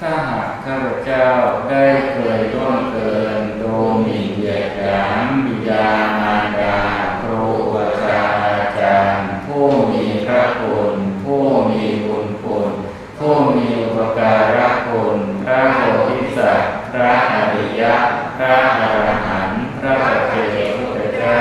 ถ้าหากข้าพเจ้าได้เคยร่วงเกินดูหมิ่นเหยียดหยามบิดามารดาครูอาจารย์อาจารย์ ผู้มีพระคุณผู้มีบุญคุณผู้มีอุปการะคุณพระโพธิสัตว์พระอริยะ พระอรหันต์พระเจกพุทธเจ้า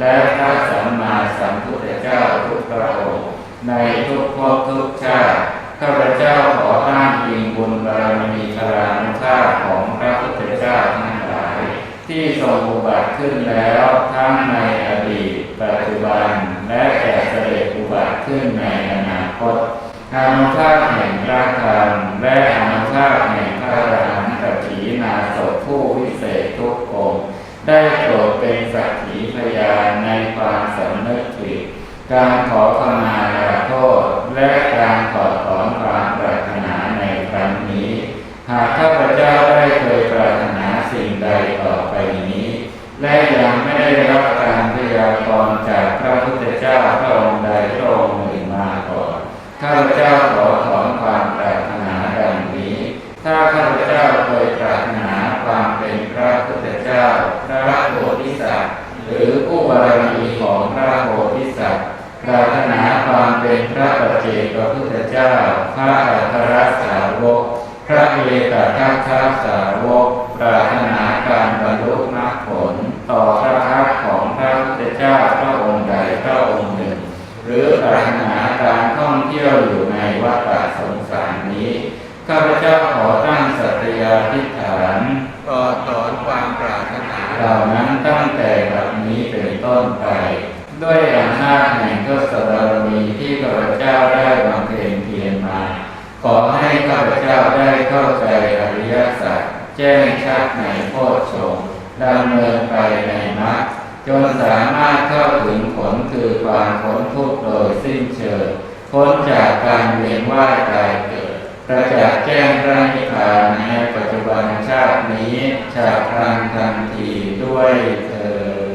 และพระสัมมาสัมพุทธเจ้าทุกพระองค์ในทุกภพทุกชาติ ข้าพเจ้าขออ้างอิงบุญบารมีพลานุภาพของพระพุทธเจ้าทั้งหลาย ที่ทรงอุบัติขึ้นแล้วทั้งในอดีต ปัจจุบัน และแต่เสด็จอุบัติขึ้นในอนาคตอานุภาพแห่งพระธรรมและอานุภาพแห่งพระอรหันตถีนาศผู้วิเศษทุกองได้โปรดเป็นสักขีพยานในความสำนึกผิดการขอขมาลาโทษ และการถอดถอนความปรารถนาในครั้งนี้ หากข้าพเจ้าได้เคยปรารถนาสิ่งใดต่อไปนี้ และยังไม่ได้รับการพยากรณ์จากพระพุทธเจ้าพระองค์ใดพระองค์หนึ่งมาก่อนข้าพเจ้าขอถอนความปรารถนาดังนี้ ถ้าข้าพเจ้าเคยปรารถนาความเป็นพระพุทธเจ้า พระโพธิสัตว์หรือผู้บารมีของพระโพธิสัตว์ปรารถนาความเป็นพระปัจเจกพุทธเจ้า พระอัครส เอกทัคคะสาวกปรารถนาการบรรลุมรรคผล ต่อพระพักตร์ของพระพุทธเจ้าพระองค์ใดพระองค์หนึ่ง หรือปรารถนาการท่องเที่ยวอยู่ในวัฏสงสารนี้ข้าพเจ้าขอตั้งสัตยาธิษฐานก็ถอนความปรารถนาเหล่านั้นตั้งแต่บัดนี้เป็นต้นไป ด้วยอำนาจแห่งทศบารมีที่ข้าพ แจ้งชัดในโพชฌงดำเนินไปในมรรคจนสามารถเข้าถึงผลคือความพ้นทุกข์โดยสิ้นเชิงพ้นจากการเวียนว่ายตายเกิดประจักษ์แจ้งพระนิพพานในปัจจุบันชาตินี้ จากครั้งทันทีด้วยเธอ